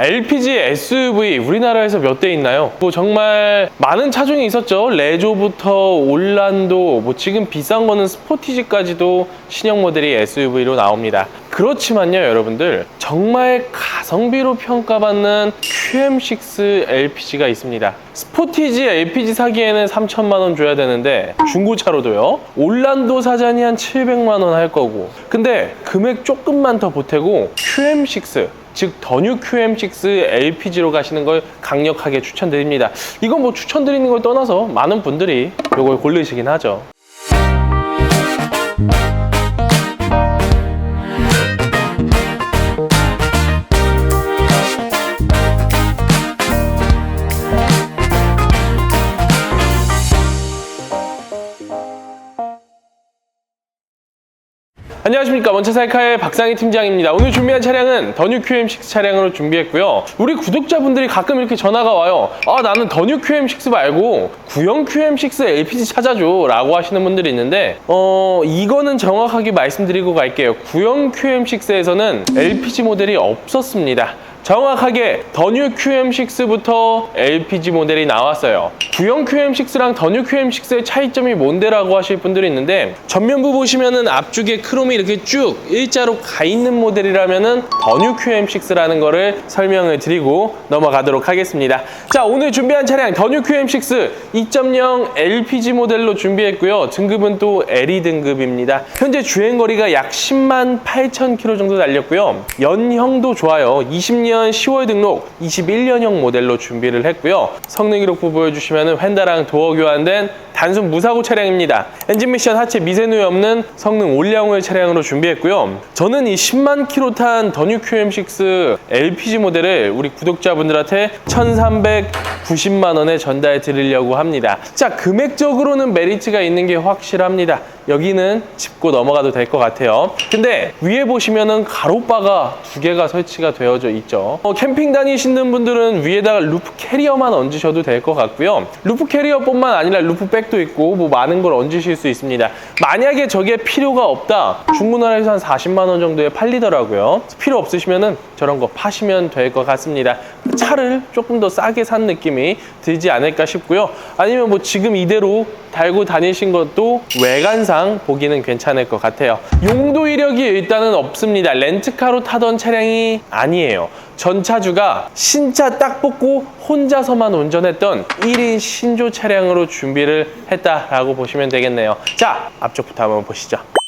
자, LPG SUV 우리나라에서 몇 대 있나요? 뭐 정말 많은 차종이 있었죠. 레조부터 올란도, 뭐 지금 비싼 거는 스포티지까지도 신형 모델이 SUV로 나옵니다. 그렇지만요, 여러분들. 정말 가성비로 평가받는 QM6 LPG가 있습니다. 스포티지 LPG 사기에는 3천만 원 줘야 되는데 중고차로도요. 올란도 사잔이 한 700만 원 할 거고. 근데 금액 조금만 더 보태고 QM6 즉 더뉴 QM6 LPG로 가시는 걸 강력하게 추천드립니다. 이건 뭐 추천드리는 걸 떠나서 많은 분들이 이걸 고르시긴 하죠. 안녕하십니까. 원차살카의 박상희 팀장입니다. 오늘 준비한 차량은 더뉴 QM6 차량으로 준비했고요. 우리 구독자분들이 가끔 이렇게 전화가 와요. 아 나는 더뉴 QM6 말고 구형 QM6 LPG 찾아줘 라고 하시는 분들이 있는데 어 이거는 정확하게 말씀드리고 갈게요. 구형 QM6에서는 LPG 모델이 없었습니다 정확하게 더뉴 QM6부터 LPG 모델이 나왔어요. 구형 QM6랑 더뉴 QM6의 차이점이 뭔데라고 하실 분들이 있는데 전면부 보시면은 앞쪽에 크롬이 이렇게 쭉 일자로 가 있는 모델이라면은 더뉴 QM6라는 거를 설명을 드리고 넘어가도록 하겠습니다. 자, 오늘 준비한 차량 더뉴 QM6 2.0 LPG 모델로 준비했고요. 등급은 또 LE 등급입니다. 현재 주행 거리가 약 10만 8천 킬로 정도 달렸고요. 연형도 좋아요. 20년 10월 등록 21년형 모델로 준비를 했고요. 성능 기록부 보여주시면 휀다랑 도어 교환된 단순 무사고 차량입니다. 엔진 미션 하체 미세누이 없는 성능 올량호의 차량으로 준비했고요. 저는 이 10만 킬로 탄 더뉴 QM6 LPG 모델을 우리 구독자분들한테 1,390만 원에 전달 드리려고 합니다. 자, 금액적으로는 메리트가 있는 게 확실합니다. 여기는 짚고 넘어가도 될 것 같아요. 근데 위에 보시면은 가로바가 두 개가 설치가 되어져 있죠. 어, 캠핑 다니시는 분들은 위에다가 루프 캐리어만 얹으셔도 될 것 같고요. 루프 캐리어뿐만 아니라 루프 백도 있고 뭐 많은 걸 얹으실 수 있습니다. 만약에 저게 필요가 없다. 중고나라에서 한 40만 원 정도에 팔리더라고요. 필요 없으시면은 저런 거 파시면 될 것 같습니다. 차를 조금 더 싸게 산 느낌이 들지 않을까 싶고요. 아니면 뭐 지금 이대로 달고 다니신 것도 외관상 보기는 괜찮을 것 같아요. 용도 이력이 일단은 없습니다. 렌트카로 타던 차량이 아니에요. 전차주가 신차 딱 뽑고 혼자서만 운전했던 1인 신조 차량으로 준비를 했다라고 보시면 되겠네요. 자, 앞쪽부터 한번 보시죠.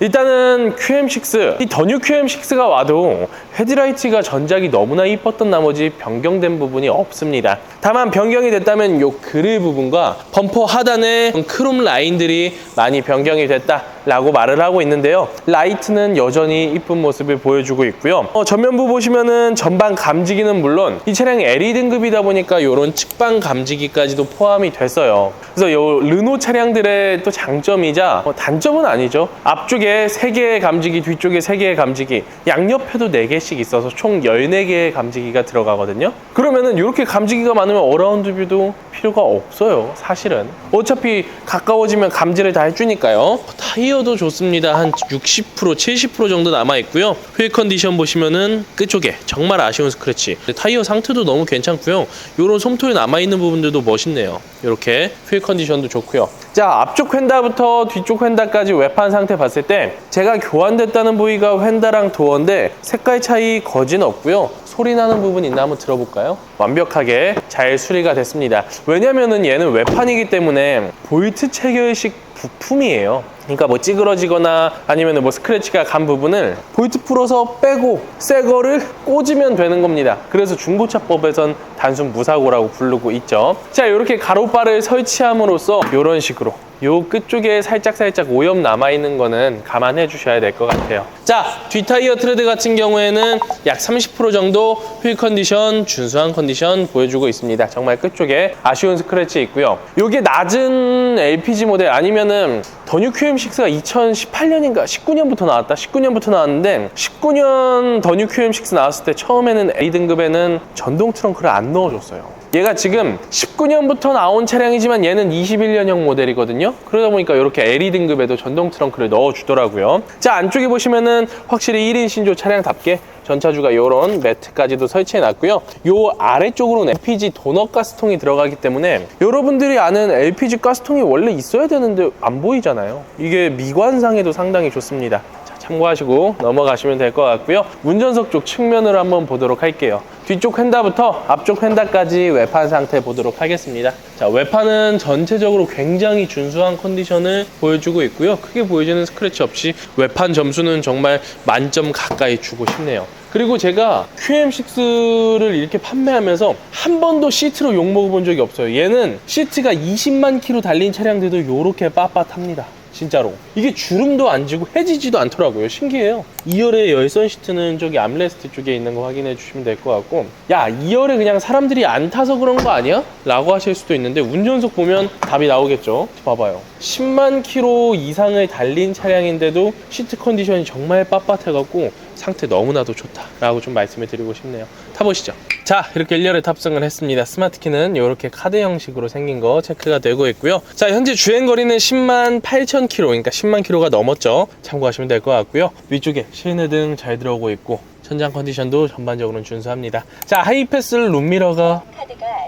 일단은 QM6, 이 더뉴 QM6가 와도 헤드라이트가 전작이 너무나 이뻤던 나머지 변경된 부분이 없습니다. 다만 변경이 됐다면 요 그릴 부분과 범퍼 하단의 크롬 라인들이 많이 변경이 됐다 라고 말을 하고 있는데요. 라이트는 여전히 이쁜 모습을 보여주고 있고요. 어, 전면부 보시면은 전방 감지기는 물론 이 차량이 LE 등급이다 보니까 이런 측방 감지기까지도 포함이 됐어요. 그래서 요 르노 차량들의 또 장점이자 어, 단점은 아니죠. 앞쪽에 3개의 감지기, 뒤쪽에 3개의 감지기, 양옆에도 4개씩 있어서 총 14개의 감지기가 들어가거든요. 그러면은 이렇게 감지기가 많으면 어라운드 뷰도 필요가 없어요. 사실은. 어차피 가까워지면 감지를 다 해주니까요. 타이어도 좋습니다. 한 60%, 70% 정도 남아있고요. 휠 컨디션 보시면은 끝쪽에 정말 아쉬운 스크래치. 타이어 상태도 너무 괜찮고요. 이런 솜털이 남아있는 부분들도 멋있네요. 이렇게 휠 컨디션도 좋고요. 자, 앞쪽 휀다부터 뒤쪽 휀다까지 외판 상태 봤을 때 제가 교환됐다는 부위가 휀다랑 도어인데 색깔 차이 거진 없고요. 소리 나는 부분 있나 한번 들어볼까요? 완벽하게 잘 수리가 됐습니다. 왜냐면은 얘는 외판이기 때문에 볼트 체결식 부품이에요. 그러니까 뭐 찌그러지거나 아니면 뭐 스크래치가 간 부분을 볼트 풀어서 빼고 새 거를 꽂으면 되는 겁니다. 그래서 중고차법에선 단순 무사고라고 부르고 있죠. 자, 이렇게 가로바를 설치함으로써 이런 식으로 요 끝쪽에 살짝살짝 오염 남아있는 거는 감안해 주셔야 될 것 같아요. 자, 뒷타이어 트레드 같은 경우에는 약 30% 정도 휠 컨디션, 준수한 컨디션 보여주고 있습니다. 정말 끝쪽에 아쉬운 스크래치 있고요. 요게 낮은 LPG 모델 아니면은 더뉴 QM6가 2018년인가 19년부터 나왔다. 19년부터 나왔는데 19년 더뉴 QM6 나왔을 때 처음에는 A 등급에는 전동 트렁크를 안 넣어줬어요. 얘가 지금 19년부터 나온 차량이지만 얘는 21년형 모델이거든요. 그러다 보니까 이렇게 LE 등급에도 전동 트렁크를 넣어 주더라고요. 자, 안쪽에 보시면은 확실히 1인 신조 차량답게 전차주가 이런 매트까지도 설치해 놨고요. 요 아래쪽으로는 LPG 도넛 가스통이 들어가기 때문에 여러분들이 아는 LPG 가스통이 원래 있어야 되는데 안 보이잖아요. 이게 미관상에도 상당히 좋습니다. 자, 참고하시고 넘어가시면 될 것 같고요. 운전석 쪽 측면을 한번 보도록 할게요. 뒤쪽 휀다부터 앞쪽 휀다까지 외판 상태 보도록 하겠습니다. 자, 외판은 전체적으로 굉장히 준수한 컨디션을 보여주고 있고요. 크게 보여지는 스크래치 없이 외판 점수는 정말 만점 가까이 주고 싶네요. 그리고 제가 QM6를 이렇게 판매하면서 한 번도 시트로 욕먹어본 적이 없어요. 얘는 시트가 20만 킬로 달린 차량들도 이렇게 빳빳합니다. 진짜로. 이게 주름도 안 지고 해지지도 않더라고요. 신기해요. 2열의 열선 시트는 저기 암레스트 쪽에 있는 거 확인해 주시면 될 것 같고. 야 2열에 그냥 사람들이 안 타서 그런 거 아니야? 라고 하실 수도 있는데 운전석 보면 답이 나오겠죠? 봐봐요. 10만 킬로 이상을 달린 차량인데도 시트 컨디션이 정말 빳빳해 갖고 상태 너무나도 좋다라고 좀 말씀을 드리고 싶네요. 타보시죠. 자 이렇게 1열에 탑승을 했습니다. 스마트키는 이렇게 카드 형식으로 생긴 거 체크가 되고 있고요. 자 현재 주행 거리는 10만 8천 킬로 그러니까 10만 킬로가 넘었죠. 참고하시면 될 것 같고요. 위쪽에 실내 등 잘 들어오고 있고 천장 컨디션도 전반적으로는 준수합니다 자 하이패스 룸미러가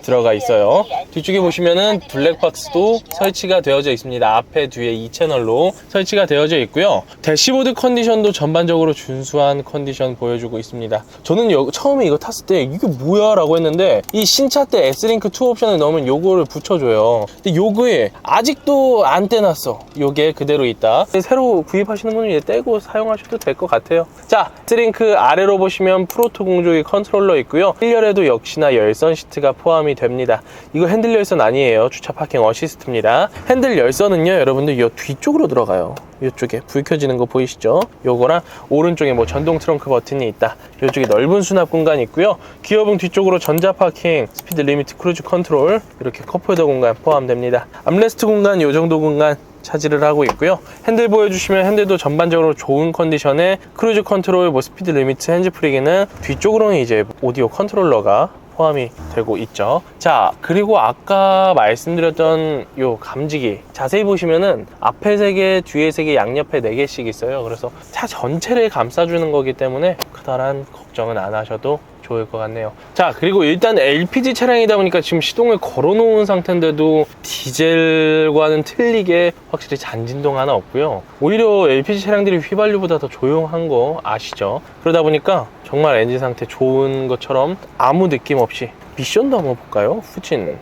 들어가 있어요. 뒤쪽에 보시면은 블랙박스도 설치가 되어져 있습니다. 앞에 뒤에 2채널로 설치가 되어져 있고요. 대시보드 컨디션도 전반적으로 준수한 컨디션 보여주고 있습니다. 저는 여- 처음에 이거 탔을 때 이게 뭐야 라고 했는데 이 신차 때 S링크 2 옵션을 넣으면 요거를 붙여줘요. 근데 요거에 아직도 안 떼놨어. 요게 그대로 있다. 새로 구입하시는 분은 이제 떼고 사용하셔도 될 것 같아요. 자, S링크 아래로 보시면 프로토 공조기 컨트롤러 있고요. 1열에도 역시나 열선 시트가 포함이 됩니다. 이거 핸들 열선 아니에요. 주차 파킹 어시스트입니다. 핸들 열선은요, 여러분들 이 뒤쪽으로 들어가요. 이쪽에 불 켜지는 거 보이시죠? 요거랑 오른쪽에 뭐 전동 트렁크 버튼이 있다. 이쪽에 넓은 수납 공간이 있고요. 기어봉 뒤쪽으로 전자 파킹, 스피드 리미트 크루즈 컨트롤, 이렇게 컵홀더 공간 포함됩니다. 암레스트 공간 요 정도 공간 차지를 하고 있고요. 핸들 보여주시면 핸들도 전반적으로 좋은 컨디션에 크루즈 컨트롤, 뭐 스피드 리미트, 핸즈 프리 기는 뒤쪽으로는 이제 오디오 컨트롤러가 포함이 되고 있죠. 자, 그리고 아까 말씀드렸던 요 감지기 자세히 보시면은 앞에 세 개, 뒤에 세 개, 양옆에 네 개씩 있어요. 그래서 차 전체를 감싸주는 거기 때문에 그다란 걱정은 안 하셔도 좋을 것 같네요. 자, 그리고 일단 LPG 차량이다 보니까 지금 시동을 걸어 놓은 상태인데도 디젤과는 틀리게 확실히 잔진동 하나 없고요. 오히려 LPG 차량들이 휘발유보다 더 조용한 거 아시죠? 그러다 보니까 정말 엔진 상태 좋은 것처럼 아무 느낌 없이 미션도 한번 볼까요? 후진,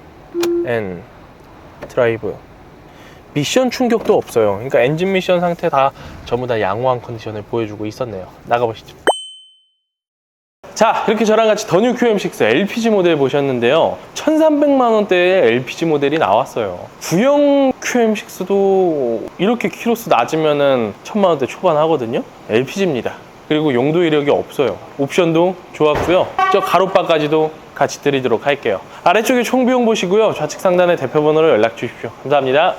N, 드라이브. 미션 충격도 없어요. 그러니까 엔진 미션 상태 다 전부 다 양호한 컨디션을 보여주고 있었네요. 나가보시죠. 자, 이렇게 저랑 같이 더뉴 QM6 LPG 모델 보셨는데요. 1,300만 원대의 LPG 모델이 나왔어요. 구형 QM6도 이렇게 키로수 낮으면은 1,000만 원대 초반 하거든요. LPG입니다. 그리고 용도 이력이 없어요. 옵션도 좋았고요. 저 가로바까지도 같이 드리도록 할게요. 아래쪽에 총 비용 보시고요. 좌측 상단에 대표번호로 연락 주십시오. 감사합니다.